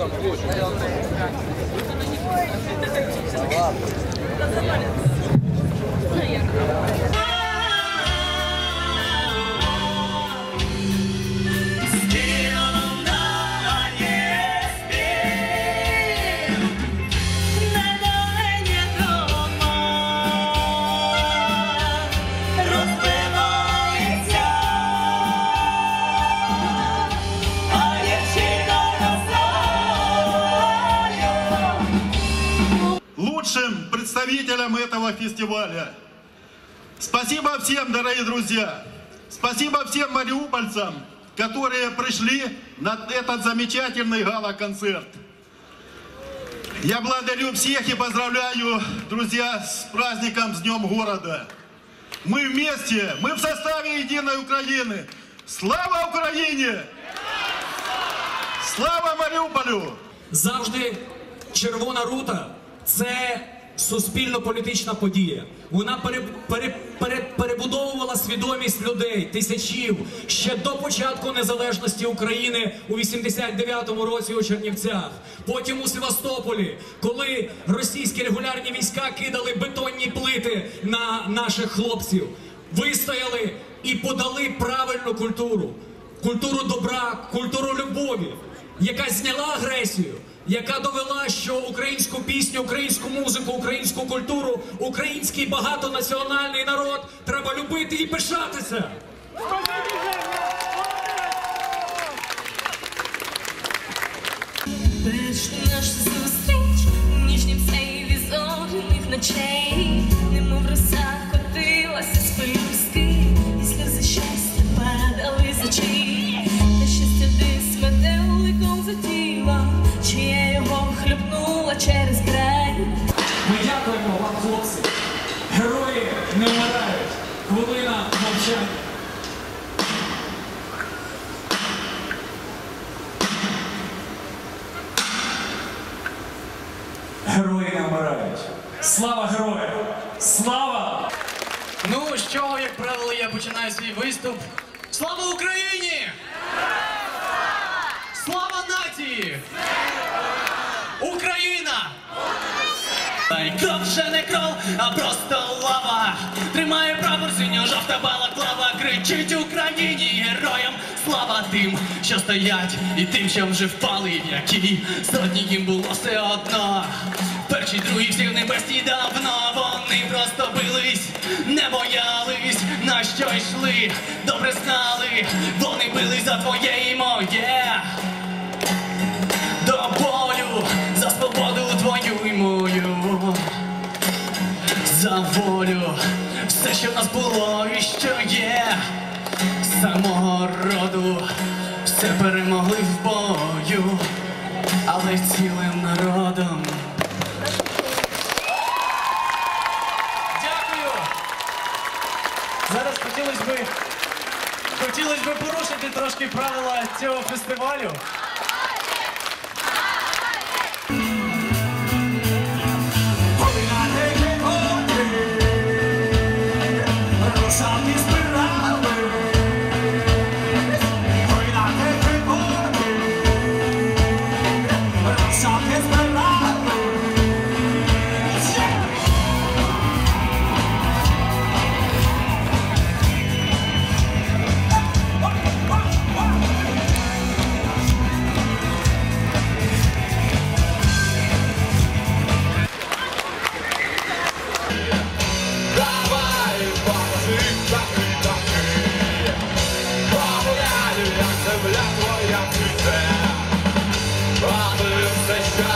よろしくお願いします。Лучшим представителям этого фестиваля. Спасибо всем, дорогие друзья. Спасибо всем мариупольцам, которые пришли на этот замечательный гала-концерт. Я благодарю всех и поздравляю, друзья, с праздником, с Днем города. Мы вместе, мы в составе Единой Украины. Слава Украине! Слава Мариуполю! Завжди червона рута це суспільно-політична подія. Вона пере, пере, пере, перебудовувала свідомість людей, тисячів ще до початку незалежності України у 89-му році у Чернівцях. Потім у Севастополі, коли російські регулярні війська кидали бетонні плити на наших хлопців, вистояли і подали правильну культуру культуру добра, культуру любові, яка зняла агресію, яка довела, що українську пісню, українську музику, українську культуру, український багатонаціональний народ треба любити і пишатися. Наш зустріч ніжнім цей зоряних ночей, через край. Ми дякуємо вам, хлопці. Герої не вмирають. Хвилина мовчання. Герої не вмирають. Слава героям! Слава! Ну, з чого, як правило, я починаю свій виступ. Слава Україні! Слава нації! Україна! Ай, кров вже не кров, а просто лава. Тримає прапор синьо-жовта балаклава. Кричить Україні героям. Слава тим, що стоять, і тим, що вже впали, які сотні їм було все одно. Перші, другі, всі в небесні давно вони просто бились, не боялись, на що йшли, добре знали, вони бились за твоє і моє волю, все, що в нас було і що є, самого роду, все перемогли в бою, але цілим народом. Дякую! Зараз хотілося би хотілося би порушити трошки правила цього фестивалю. We're. Session.